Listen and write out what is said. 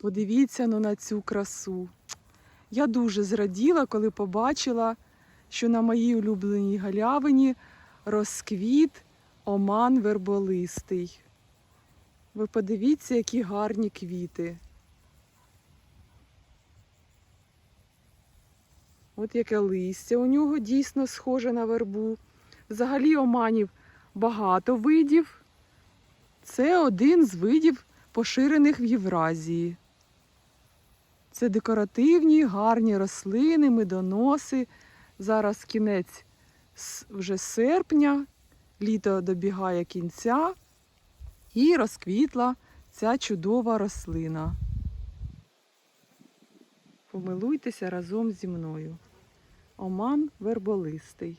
Подивіться ну, на цю красу. Я дуже зраділа, коли побачила, що на моїй улюбленій галявині розквіт оман верболистий. Ви подивіться, які гарні квіти. От яке листя у нього дійсно схоже на вербу. Взагалі оманів багато видів. Це один з видів поширених в Євразії. Це декоративні, гарні рослини, медоноси. Зараз кінець вже серпня, літо добігає кінця і розквітла ця чудова рослина. Помилуйтеся разом зі мною. Оман верболистий.